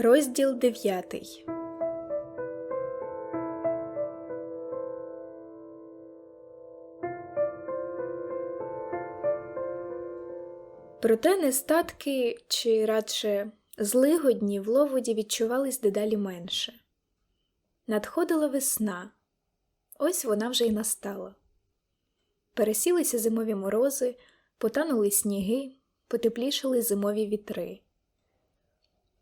Розділ дев'ятий. Проте нестатки, чи радше злигодні в ловоді відчувались дедалі менше. Надходила весна, ось вона вже й настала. Пересілися зимові морози, потанули сніги, потеплішали зимові вітри.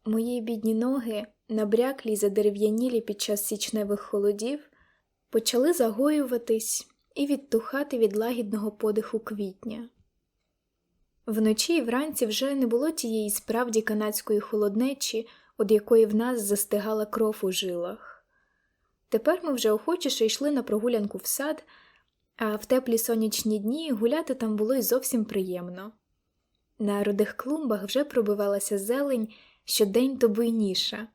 Мої бідні ноги, набряклі й задерев'янілі під час січневих холодів, почали загоюватись і відтухати від лагідного подиху квітня. Вночі і вранці вже не було тієї справді канадської холоднечі, від якої в нас застигала кров у жилах. Тепер ми вже охочіше йшли на прогулянку в сад, а в теплі сонячні дні гуляти там було й зовсім приємно. На рудих клумбах вже пробивалася зелень, щодень то буйніша.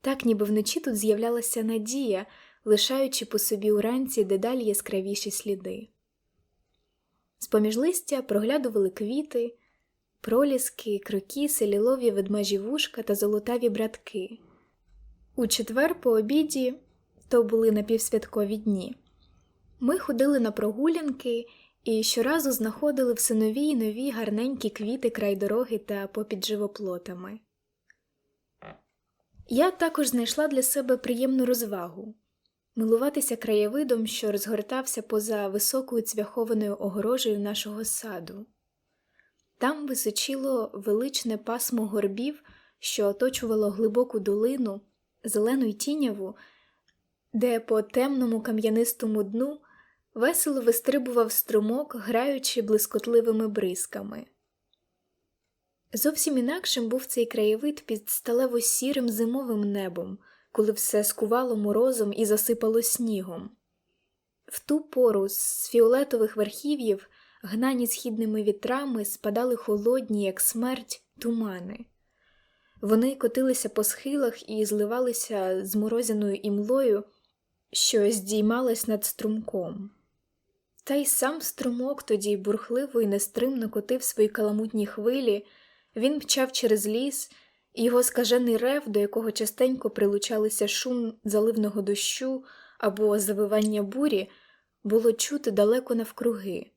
Так ніби вночі тут з'являлася надія, лишаючи по собі уранці дедалі яскравіші сліди. З поміж листя проглядували квіти, проліски, крокіси, лілові ведмежі вушка та золотаві братки. У четвер по обіді, то були напівсвяткові дні, ми ходили на прогулянки і щоразу знаходили все нові й нові гарненькі квіти край дороги та попід живоплотами. Я також знайшла для себе приємну розвагу милуватися краєвидом, що розгортався поза високою цвяхованою огорожею нашого саду. Там височило величне пасмо горбів, що оточувало глибоку долину, зелену й тіняву, де по темному кам'янистому дну весело вистрибував струмок, граючи блискотливими бризками. Зовсім інакшим був цей краєвид під сталево сірим зимовим небом, коли все скувало морозом і засипало снігом. В ту пору з фіолетових верхів'їв, гнані східними вітрами, спадали холодні, як смерть, тумани. Вони котилися по схилах і зливалися з морозяною імлою, що здіймалась над струмком. Та й сам струмок тоді бурхливо і нестримно котив свої каламутні хвилі, він мчав через ліс, і його скажений рев, до якого частенько прилучалися шум заливного дощу або завивання бурі, було чути далеко навкруги,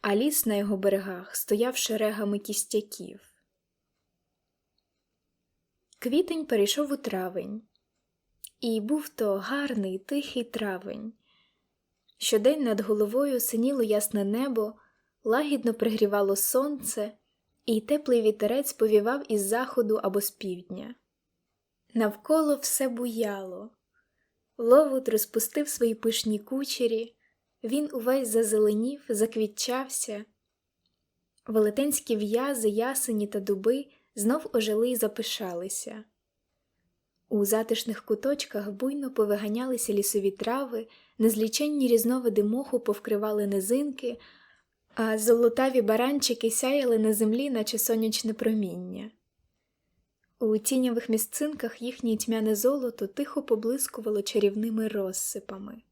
а ліс на його берегах стояв шерегами кістяків. Квітень перейшов у травень, і був то гарний тихий травень. Щодень над головою синіло ясне небо, лагідно пригрівало сонце, і теплий вітерець повівав із заходу або з півдня. Навколо все буяло. Ловут розпустив свої пишні кучері, він увесь зазеленів, заквітчався. Велетенські в'язи, ясені та дуби знов ожили й запишалися. У затишних куточках буйно повиганялися лісові трави, незліченні різновиди моху повкривали низинки, а золотаві баранчики сяяли на землі, наче сонячне проміння. У тіньових місцинках їхнє тьмяне золото тихо поблискувало чарівними розсипами.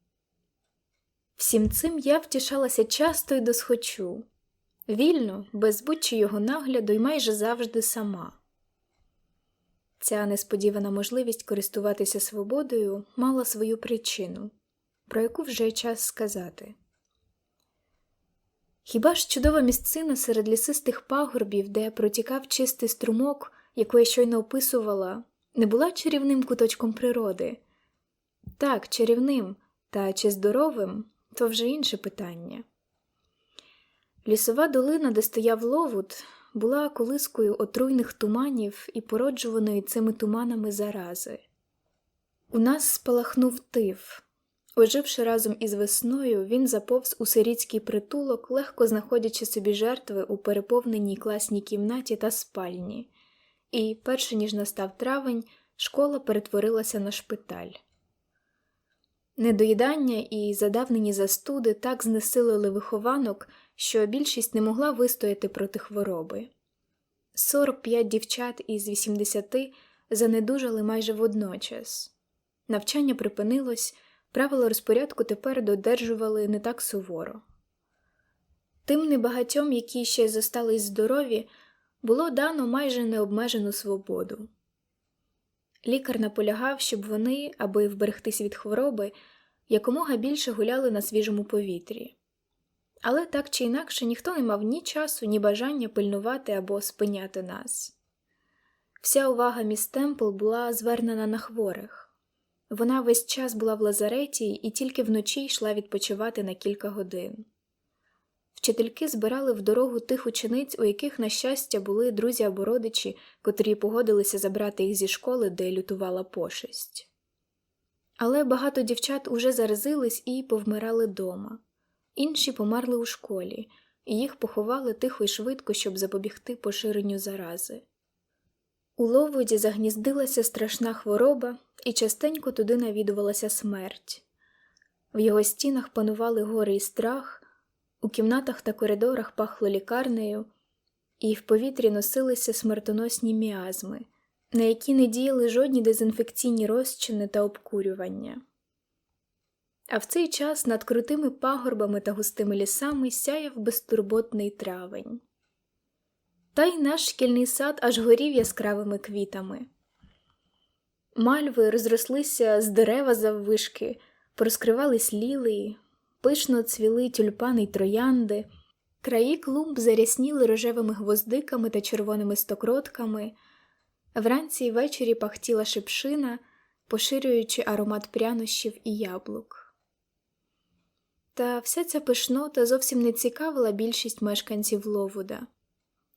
Всім цим я втішалася часто й досхочу, вільно, без будь-чого нагляду й майже завжди сама. Ця несподівана можливість користуватися свободою мала свою причину, про яку вже час сказати. Хіба ж чудова місцина серед лісистих пагорбів, де протікав чистий струмок, яку я щойно описувала, не була чарівним куточком природи? Так, чарівним, та чи здоровим то вже інше питання. Лісова долина, де стояв ловут, була колискою отруйних туманів і породжуваної цими туманами зарази. У нас спалахнув тиф. Оживши разом із весною, він заповз у сирітський притулок, легко знаходячи собі жертви у переповненій класній кімнаті та спальні, і, перше ніж настав травень, школа перетворилася на шпиталь. Недоїдання і задавнені застуди так знесилили вихованок, що більшість не могла вистояти проти хвороби. 45 дівчат із 80 занедужали майже водночас. Навчання припинилось, правила розпорядку тепер додержували не так суворо. Тим небагатьом, які ще зостались здорові, було дано майже необмежену свободу. Лікар наполягав, щоб вони, аби вберегтись від хвороби, якомога більше гуляли на свіжому повітрі. Але так чи інакше ніхто не мав ні часу, ні бажання пильнувати або спиняти нас. Вся увага міс Темпл була звернена на хворих. Вона весь час була в лазареті і тільки вночі йшла відпочивати на кілька годин. Вчительки збирали в дорогу тих учениць, у яких, на щастя, були друзі або родичі, котрі погодилися забрати їх зі школи, де лютувала пошесть. Але багато дівчат уже заразились і повмирали дома, інші померли у школі, і їх поховали тихо і швидко, щоб запобігти поширенню зарази. У Ловоді загніздилася страшна хвороба, і частенько туди навідувалася смерть. В його стінах панували гори і страх, у кімнатах та коридорах пахло лікарнею, і в повітрі носилися смертоносні міазми, на які не діяли жодні дезінфекційні розчини та обкурювання. А в цей час над крутими пагорбами та густими лісами сяяв безтурботний травень. Та й наш шкільний сад аж горів яскравими квітами. Мальви розрослися з дерева заввишки, порозкривались лілії, пишно цвіли тюльпани й троянди, краї клумб зарясніли рожевими гвоздиками та червоними стокротками, вранці й ввечері пахтіла шипшина, поширюючи аромат прянощів і яблук. Та вся ця пишнота зовсім не цікавила більшість мешканців Ловуда.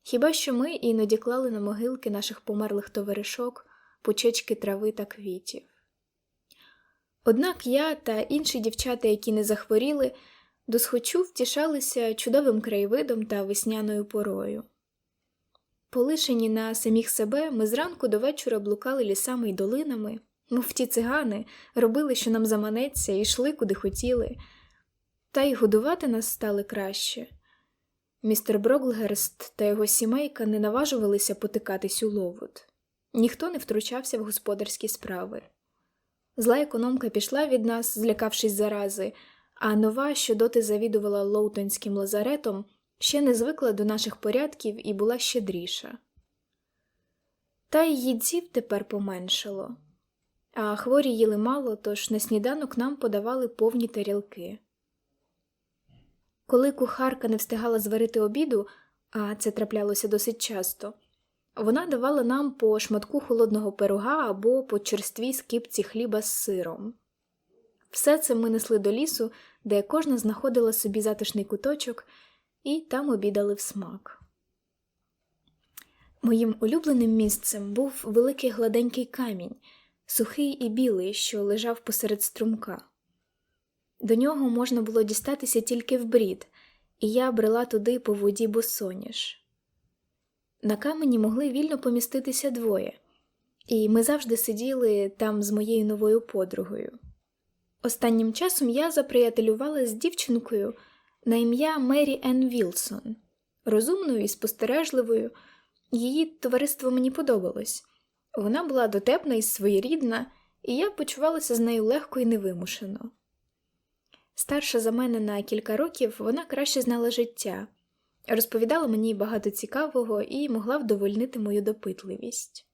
Хіба що ми іноді клали на могилки наших померлих товаришок пучечки трави та квітів. Однак я та інші дівчата, які не захворіли, досхочу втішалися чудовим краєвидом та весняною порою. Полишені на самих себе, ми зранку до вечора блукали лісами й долинами, мов ті цигани, робили, що нам заманеться, і йшли, куди хотіли, та й годувати нас стали краще. Містер Броглгерст та його сімейка не наважувалися потикатись у ловут. Ніхто не втручався в господарські справи. Зла економка пішла від нас, злякавшись зарази, а нова, що доти завідувала Лоутонським лазаретом, ще не звикла до наших порядків і була щедріша. Та й їдців тепер поменшало, а хворі їли мало, тож на сніданок нам подавали повні тарілки. Коли кухарка не встигала зварити обіду, а це траплялося досить часто, вона давала нам по шматку холодного пирога або по черствій скипці хліба з сиром. Все це ми несли до лісу, де кожна знаходила собі затишний куточок, і там обідали в смак. Моїм улюбленим місцем був великий гладенький камінь, сухий і білий, що лежав посеред струмка. До нього можна було дістатися тільки вбрід, і я брела туди по воді босоніж. На камені могли вільно поміститися двоє, і ми завжди сиділи там з моєю новою подругою. Останнім часом я заприятелювала з дівчинкою на ім'я Мері Енн Вілсон, розумною і спостережливою. Її товариство мені подобалось. Вона була дотепна і своєрідна, і я почувалася з нею легко і невимушено. Старша за мене на кілька років вона краще знала життя розповідала мені багато цікавого і могла вдовольнити мою допитливість.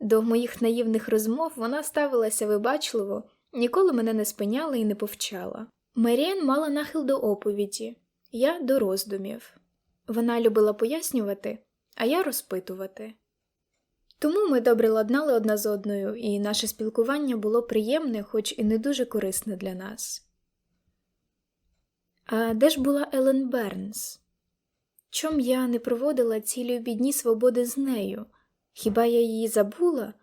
До моїх наївних розмов вона ставилася вибачливо, ніколи мене не спиняла і не повчала. Маріан мала нахил до оповіді, я до роздумів. Вона любила пояснювати, а я розпитувати. Тому ми добре ладнали одна з одною, і наше спілкування було приємне, хоч і не дуже корисне для нас. А де ж була Елен Бернс? Чом я не проводила ці любі дні свободи з нею? Хіба я її забула?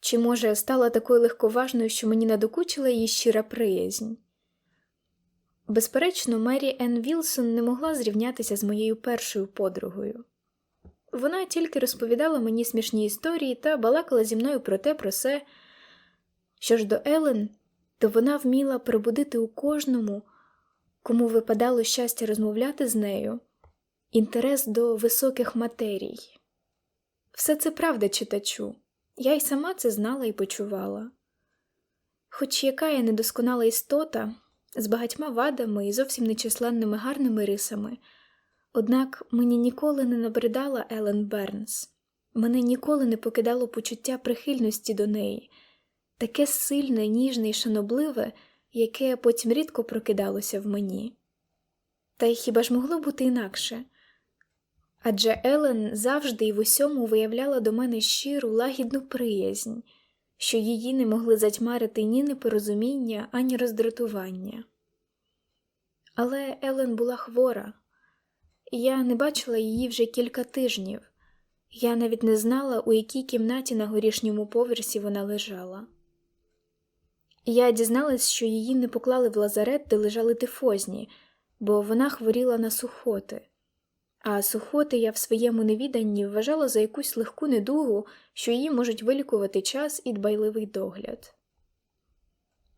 Чи, може, стала такою легковажною, що мені надокучила її щира приязнь? Безперечно, Мері Енн Вілсон не могла зрівнятися з моєю першою подругою. Вона тільки розповідала мені смішні історії та балакала зі мною про те, про се. Що ж до Елен, то вона вміла пробудити у кожному, кому випадало щастя розмовляти з нею, інтерес до високих матерій. Все це правда читачу, я й сама це знала і почувала. Хоч яка я недосконала істота з багатьма вадами і зовсім нечисленними гарними рисами, однак мені ніколи не набридала Елен Бернс, Мене ніколи не покидало почуття прихильності до неї, таке сильне, ніжне і шанобливе, яке потім рідко прокидалося в мені. Та й хіба ж могло бути інакше? Адже Елен завжди і в усьому виявляла до мене щиру, лагідну приязнь, що її не могли затьмарити ні непорозуміння, ані роздратування. Але Елен була хвора, я не бачила її вже кілька тижнів. Я навіть не знала, у якій кімнаті на горішньому поверсі вона лежала. Я дізналась, що її не поклали в лазарет, де лежали тифозні, бо вона хворіла на сухоти. А сухоти я в своєму невіданні вважала за якусь легку недугу, що її можуть вилікувати час і дбайливий догляд.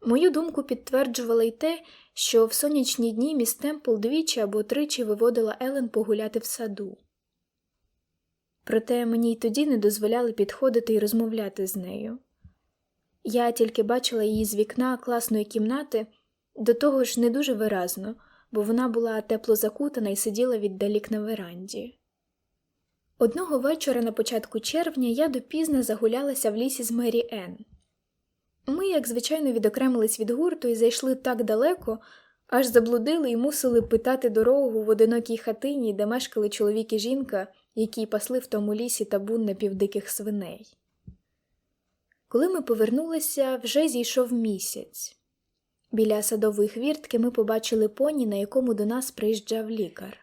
Мою думку підтверджувало й те, що в сонячні дні міс Темпл двічі або тричі виводила Елен погуляти в саду. Проте мені й тоді не дозволяли підходити і розмовляти з нею. Я тільки бачила її з вікна класної кімнати, до того ж не дуже виразно, бо вона була тепло закутана і сиділа віддалік на веранді. Одного вечора на початку червня я допізно загулялася в лісі з Мері Енн. Ми, як звичайно, відокремились від гурту і зайшли так далеко, аж заблудили і мусили питати дорогу в одинокій хатині, де мешкали чоловік і жінка, які пасли в тому лісі табун напівдиких свиней. Коли ми повернулися, вже зійшов місяць. Біля садової хвіртки ми побачили поні, на якому до нас приїжджав лікар.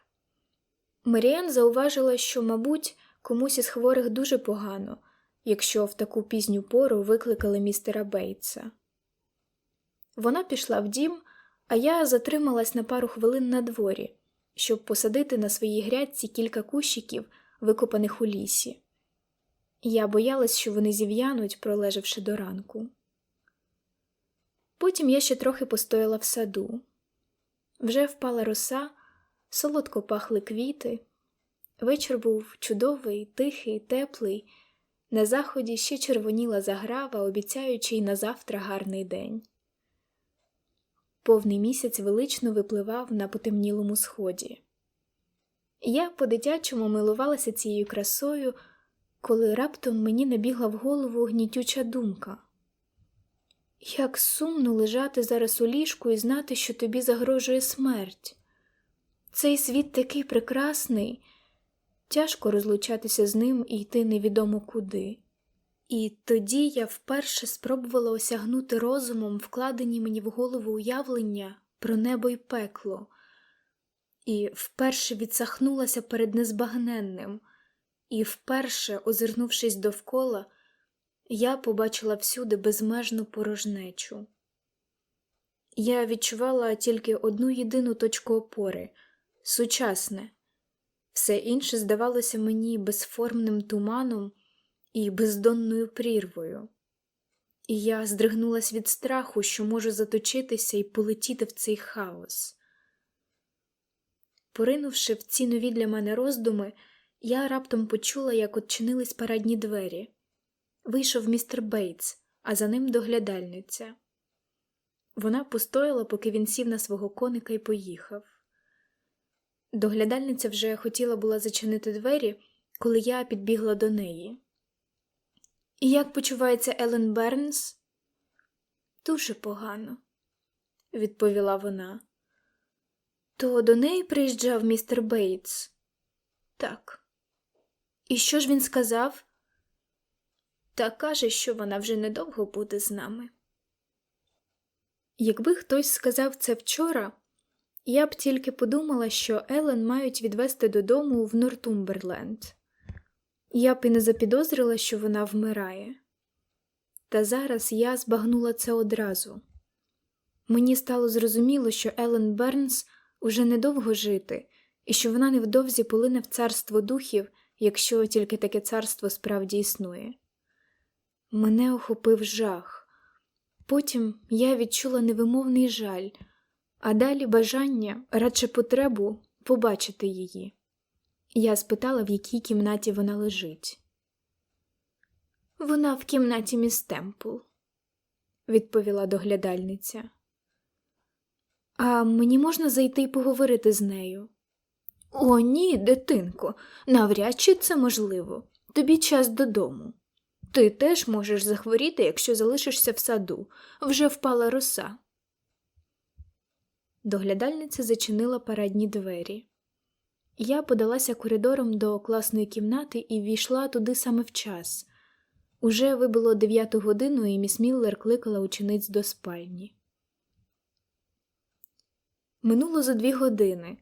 Маріан зауважила, що, мабуть, комусь із хворих дуже погано, якщо в таку пізню пору викликали містера Бейтса. Вона пішла в дім, а я затрималась на пару хвилин на дворі, щоб посадити на своїй грядці кілька кущиків, викопаних у лісі. Я боялась, що вони зів'януть, пролежавши до ранку. Потім я ще трохи постояла в саду. Вже впала роса, солодко пахли квіти. Вечір був чудовий, тихий, теплий. На заході ще червоніла заграва, обіцяючи й на завтра гарний день. Повний місяць велично випливав на потемнілому сході. Я по-дитячому милувалася цією красою, коли раптом мені набігла в голову гнітюча думка. Як сумно лежати зараз у ліжку і знати, що тобі загрожує смерть. Цей світ такий прекрасний, тяжко розлучатися з ним і йти невідомо куди. І тоді я вперше спробувала осягнути розумом вкладені мені в голову уявлення про небо й пекло, і вперше відсахнулася перед незбагненним, і вперше, озирнувшись довкола, я побачила всюди безмежну порожнечу. Я відчувала тільки одну єдину точку опори сучасне, все інше здавалося мені безформним туманом і бездонною прірвою, і я здригнулась від страху, що можу заточитися і полетіти в цей хаос. Поринувши в ці нові для мене роздуми, я раптом почула, як odчинились парадні двері. Вийшов містер Бейтс, а за ним доглядальниця. Вона постояла, поки він сів на свого коника і поїхав. Доглядальниця вже хотіла була зачинити двері, коли я підбігла до неї. І як почувається Елен Бернс? Дуже погано, відповіла вона. То до неї приїжджав містер Бейтс? Так. І що ж він сказав? Та каже, що вона вже недовго буде з нами. Якби хтось сказав це вчора, я б тільки подумала, що Елен мають відвезти додому в Нортумберленд. Я б і не запідозрила, що вона вмирає. Та зараз я збагнула це одразу. Мені стало зрозуміло, що Елен Бернс уже недовго жити, і що вона невдовзі полине в царство духів, якщо тільки таке царство справді існує. Мене охопив жах. Потім я відчула невимовний жаль, а далі бажання, радше потребу побачити її. Я спитала, в якій кімнаті вона лежить. Вона в кімнаті міс Темпл», – відповіла доглядальниця. А мені можна зайти і поговорити з нею? О, ні, дитинко, навряд чи це можливо. тобі час додому. Ти теж можеш захворіти, якщо залишишся в саду, вже впала роса. Доглядальниця зачинила парадні двері. Я подалася коридором до класної кімнати і війшла туди саме вчас. Уже вибило дев'яту годину, і міс Міллер кликала учениць до спальні. Минуло за дві години.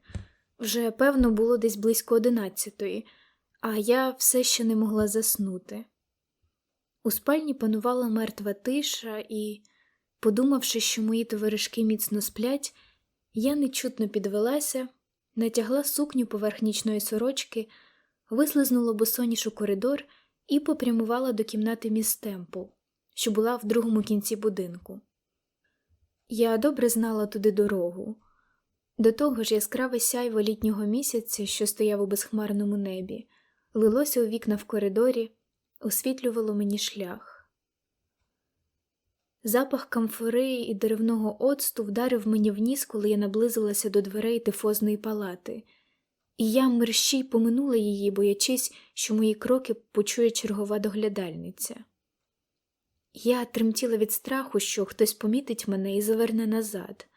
Вже, певно, було десь близько одинадцятої, а я все ще не могла заснути. У спальні панувала мертва тиша, і, подумавши, що мої товаришки міцно сплять, я нечутно підвелася, натягла сукню поверх нічної сорочки, вислизнула босоніж у коридор і попрямувала до кімнати міс Темпл, що була в другому кінці будинку. Я добре знала туди дорогу. До того ж яскраве сяйво літнього місяця, що стояв у безхмарному небі, лилося у вікна в коридорі, освітлювало мені шлях. Запах камфори і деревного оцту вдарив мені в ніс, коли я наблизилася до дверей тифозної палати, і я мерщій поминула її, боячись, що мої кроки почує чергова доглядальниця. Я тремтіла від страху, що хтось помітить мене і заверне назад.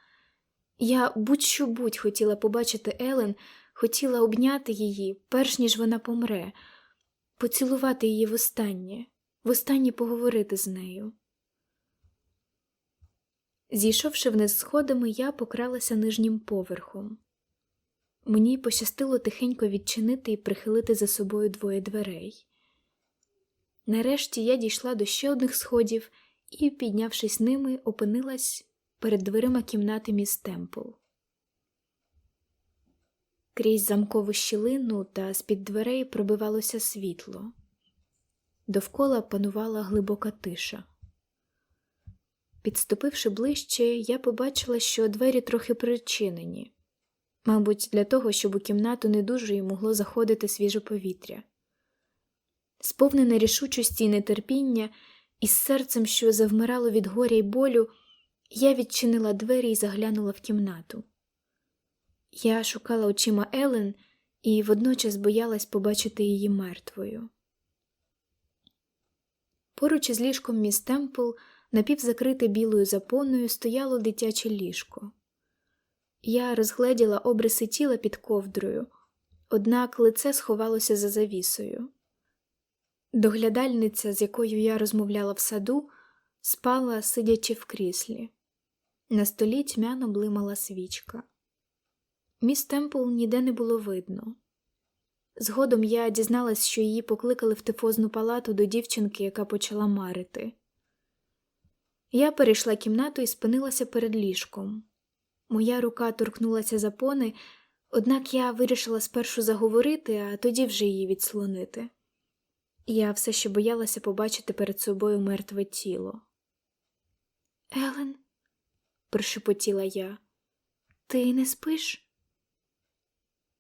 Я будь-що будь хотіла побачити Елен, хотіла обняти її, перш ніж вона помре, поцілувати її востаннє, востаннє поговорити з нею. Зійшовши вниз сходами, я покралася нижнім поверхом. Мені пощастило тихенько відчинити і прихилити за собою двоє дверей. Нарешті я дійшла до ще одних сходів і, піднявшись ними, опинилась перед дверима кімнати міс Темпл. Крізь замкову щілину та з-під дверей пробивалося світло. Довкола панувала глибока тиша. Підступивши ближче, я побачила, що двері трохи причинені, мабуть, для того, щоб у кімнату не дуже й могло заходити свіже повітря. Сповнене рішучості і нетерпіння, із серцем, що завмирало від горя й болю, я відчинила двері і заглянула в кімнату. Я шукала очима Елен і водночас боялась побачити її мертвою. Поруч із ліжком міс Темпл, напівзакрите білою запоною, стояло дитяче ліжко. Я розгледіла обриси тіла під ковдрою, однак лице сховалося за завісою. Доглядальниця, з якою я розмовляла в саду, спала, сидячи в кріслі. На столі тьмяно блимала свічка. Міс Темпл ніде не було видно. Згодом я дізналась, що її покликали в тифозну палату до дівчинки, яка почала марити. Я перейшла кімнату і спинилася перед ліжком. Моя рука торкнулася запони, однак я вирішила спершу заговорити, а тоді вже її відслонити. Я все ще боялася побачити перед собою мертве тіло. Елен, прошепотіла я, ти не спиш?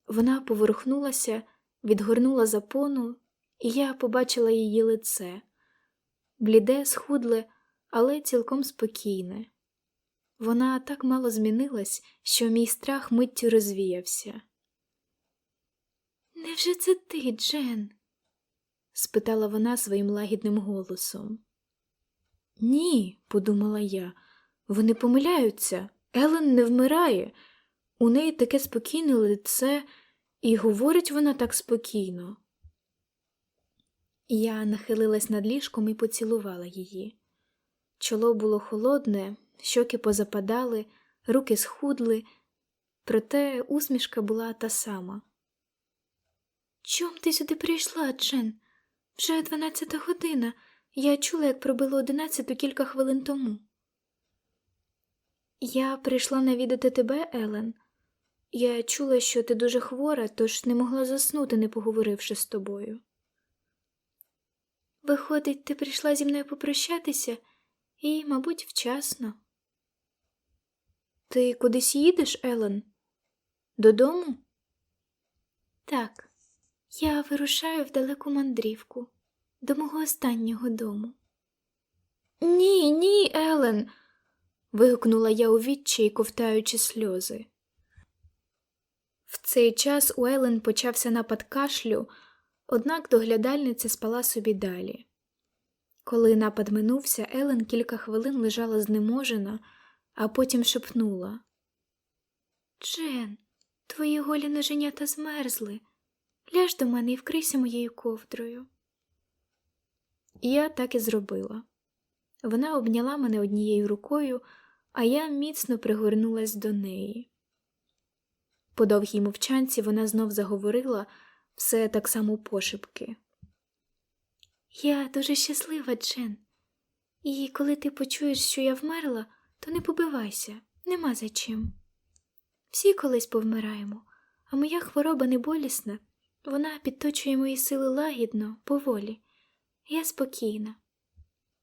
Вона поворухнулася, відгорнула запону, і я побачила її лице бліде, схудле, але цілком спокійне. Вона так мало змінилась, що мій страх миттю розвіявся. Невже це ти, Джен? спитала вона своїм лагідним голосом. Ні, подумала я, вони помиляються. Елен не вмирає. У неї таке спокійне лице, і говорить вона так спокійно. Я нахилилась над ліжком і поцілувала її. Чоло було холодне, щоки позападали, руки схудли, проте усмішка була та сама. Чом ти сюди прийшла, Джен? Вже дванадцята година. Я чула, як пробило одинадцяту кілька хвилин тому. Я прийшла навідати тебе, Елен. Я чула, що ти дуже хвора, тож не могла заснути, не поговоривши з тобою. Виходить, ти прийшла зі мною попрощатися і, мабуть, вчасно. Ти кудись їдеш, Елен? Додому? Так, я вирушаю в далеку мандрівку до мого останнього дому. Ні, ні, Елен. вигукнула я у відчаї, ковтаючи сльози. В цей час у Елен почався напад кашлю, Однак доглядальниця спала собі далі. Коли напад минувся, Елен кілька хвилин лежала знеможена, а потім шепнула Джен, твої голі ноженята змерзли. Ляж до мене і вкрийся моєю ковдрою. Я так і зробила. Вона обняла мене однією рукою, а я міцно пригорнулась до неї. По довгій мовчанці вона знов заговорила все так само пошепки. Я дуже щаслива, Джен. І коли ти почуєш, що я вмерла, то не побивайся, нема за чим. Всі колись повмираємо, а моя хвороба не болісна, вона підточує мої сили лагідно, поволі. Я спокійна.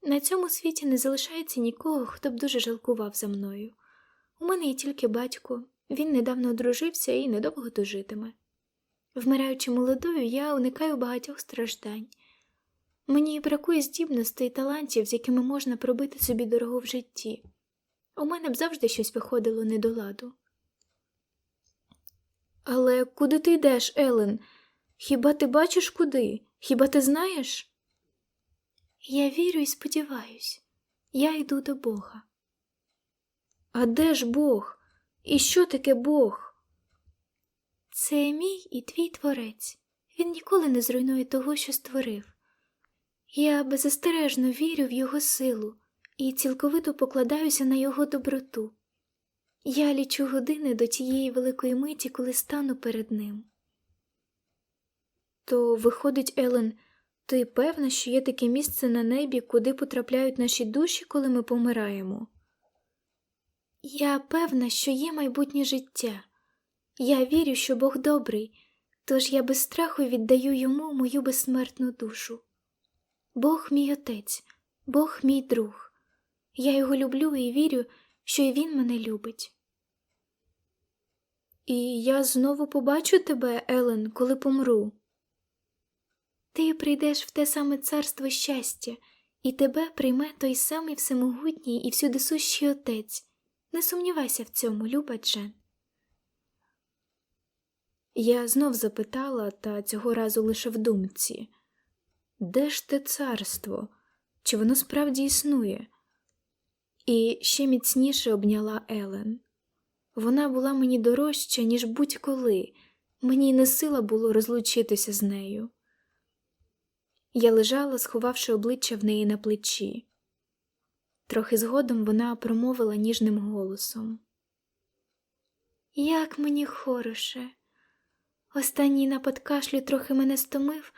На цьому світі не залишається нікого, хто б дуже жалкував за мною. У мене є тільки батько, він недавно одружився і недовго дожитиме. Вмираючи молодою, я уникаю багатьох страждань. Мені бракує здібностей і талантів, з якими можна пробити собі дорогу в житті. У мене б завжди щось виходило не до ладу. Але куди ти йдеш, Елен? Хіба ти бачиш куди? Хіба ти знаєш? Я вірю і сподіваюсь, я йду до Бога. А де ж Бог? І що таке Бог? Це мій і твій творець. Він ніколи не зруйнує того, що створив. Я беззастережно вірю в його силу і цілковито покладаюся на його доброту. Я лічу години до тієї великої миті, коли стану перед ним. То, виходить, Елен, ти певна, що є таке місце на небі, куди потрапляють наші душі, коли ми помираємо? Я певна, що є майбутнє життя. Я вірю, що Бог добрий, тож я без страху віддаю йому мою безсмертну душу. Бог мій отець, Бог мій друг. Я його люблю і вірю, що і він мене любить. І я знову побачу тебе, Елен, коли помру. Ти прийдеш в те саме царство щастя, і тебе прийме той самий всемогутній і всюдисущий отець. Не сумнівайся в цьому, люба Джен. Я знов запитала, та цього разу лише в думці де ж те царство? Чи воно справді існує? І ще міцніше обняла Елен. Вона була мені дорожча, ніж будь-коли, мені не сила було розлучитися з нею. Я лежала, сховавши обличчя в неї на плечі. Трохи згодом вона промовила ніжним голосом. Як мені хороше. Останній напад кашлю трохи мене стомив.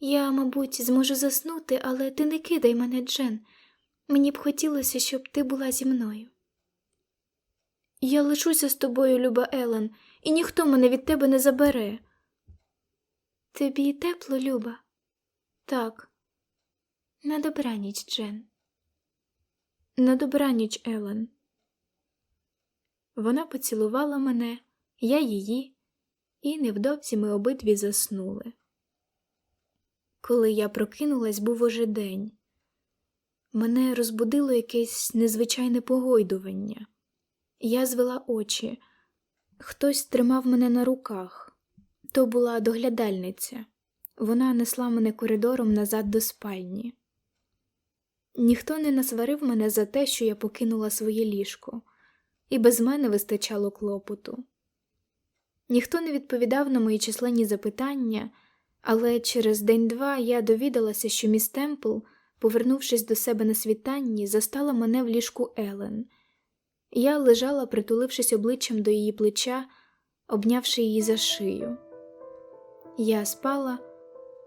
Я, мабуть, зможу заснути, але ти не кидай мене, Джен. Мені б хотілося, щоб ти була зі мною. Я лишуся з тобою, люба Елен, і ніхто мене від тебе не забере. Тобі тепло, Люба? Так. На добраніч, Джен. На добраніч, Елен. Вона поцілувала мене, я її, і невдовзі ми обидві заснули. Коли я прокинулась, був уже день. Мене розбудило якесь незвичайне погойдування. Я звела очі. Хтось тримав мене на руках. То була доглядальниця. Вона несла мене коридором назад до спальні. Ніхто не насварив мене за те, що я покинула своє ліжко, і без мене вистачало клопоту. Ніхто не відповідав на мої численні запитання. Але через день-два я довідалася, що міс Темпл, повернувшись до себе на світанні, застала мене в ліжку Елен. Я лежала, притулившись обличчям до її плеча, обнявши її за шию. Я спала,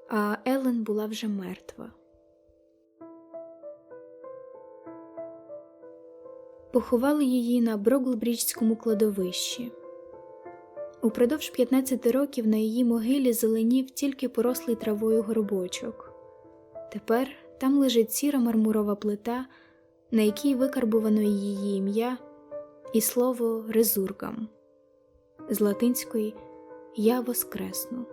а Елен була вже мертва. Поховали її на Броглбріджському кладовищі. Упродовж 15 років на її могилі зеленів тільки порослий травою горбочок. Тепер там лежить сіра мармурова плита, на якій викарбувано її ім'я і слово резургам з латинської Я воскресну.